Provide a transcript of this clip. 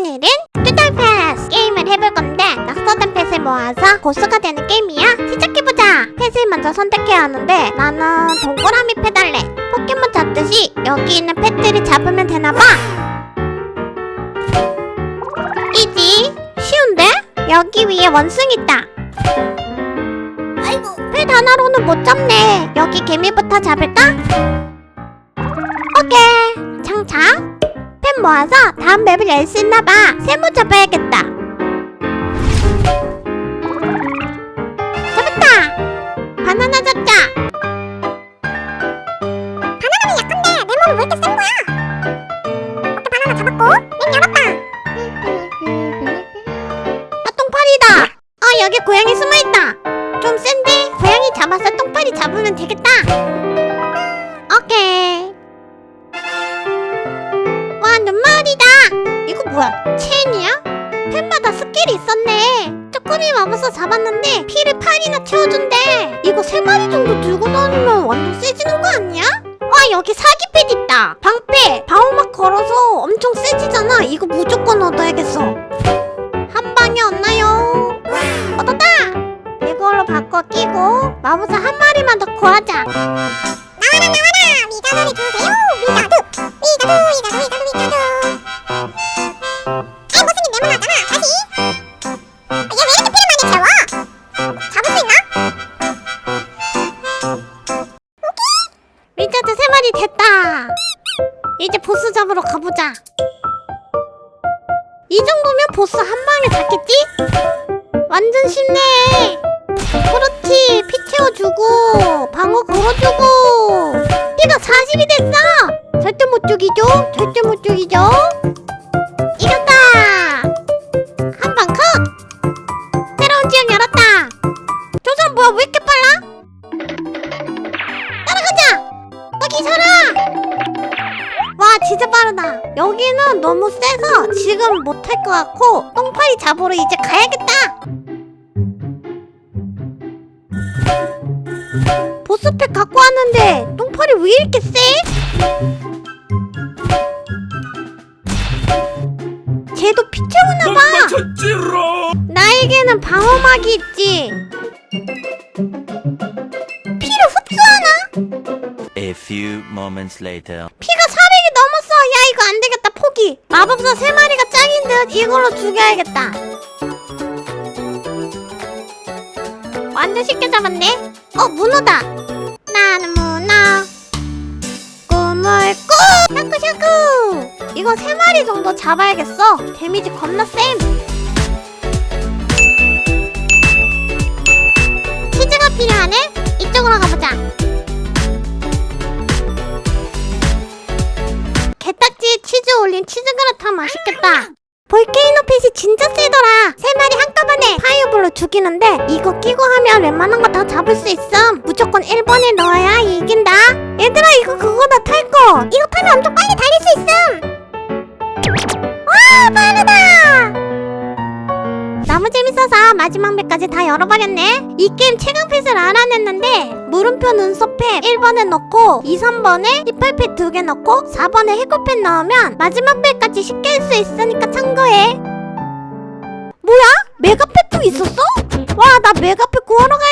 오늘은 뚜달 패스 게임을 해볼 건데 낙서된 펫을 모아서 고수가 되는 게임이야. 시작해보자. 펫을 먼저 선택해야 하는데 나는 동그라미 펫 할래. 포켓몬 잡듯이 여기 있는 펫들을 잡으면 되나봐. 이지. 쉬운데? 여기 위에 원숭이 있다. 아이고. 펫 하나로는 못 잡네. 여기 개미부터 잡을까? 펜 모아서 다음 맵을 열수 있나봐. 세모 잡아야겠다. 잡았다. 바나나 잡자. 바나나는 약한데 내 몸은 왜 이렇게 센 거야 뭐야 체인이야? 펜마다 스킬이 있었네. 쪼꼬미 마법사 잡았는데 피를 8이나 채워준대. 이거 3마리 정도 들고 다니면 완전 세지는 거 아니야? 와 여기 사기패드 있다. 방패 방어막 걸어서 엄청 세지잖아. 이거 무조건 얻어야겠어. 한 방에 얻나요? 얻었다! 이걸로 바꿔 끼고 마법사 한 마리만 더 구하자 보스 잡으러 가보자. 이 정도면 보스 한 방에 잡겠지? 완전 쉽네. 그렇지. 피 채워주고 방어 걸어주고. 피가 40이 됐어. 절대 못 죽이죠? 절대 못 죽이죠? 이겼다. 한 방 컷. 새로운 지역 열었다. 저 사람 뭐야? 왜 이렇게 빨라? 따라가자. 여기 와 진짜 빠르다 여기는 너무 세서 지금 못할 것 같고 똥파리 잡으러 이제 가야겠다 보스팩 갖고 왔는데 똥파리 왜 이렇게 세? 쟤도 피 채우나봐 나에게는 방어막이 있지 피를 흡수하나? A few moments later. 피가 400이 넘었어 야 이거 안 포기 마법사 3마리가 짱인 듯 이걸로 죽여야겠다. 완전 쉽게 잡았네. 어 문어다. 나는 문어. 꿈을 꾸! 샤크샤크 이거 3마리 정도 잡아야겠어. 데미지 겁나 쌤 치즈가 필요하네? 이쪽으로 가보자 치즈 올린 치즈 그라탕 맛있겠다. 볼케이노 펫이 진짜 세더라. 세 마리 한꺼번에 파이어볼로 죽이는데 이거 끼고 하면 웬만한 거 다 잡을 수 있음. 무조건 1번에 넣어야 이긴다. 얘들아 이거 그거다 탈 거. 이거 타면 엄청 빨리 달릴 수 있음. 재밌어서 마지막 맵까지 다 열어버렸네. 이 게임 최강 펫을 알아냈는데 물음표 눈썹 펫 1번에 넣고 2, 3번에 이빨 펫두개 넣고 4번에 해골 펫 넣으면 마지막 펫까지 쉽게 할 수 있으니까 참고해. 뭐야? 메가 펫도 있었어? 와 나 메가 펫 구하러 가야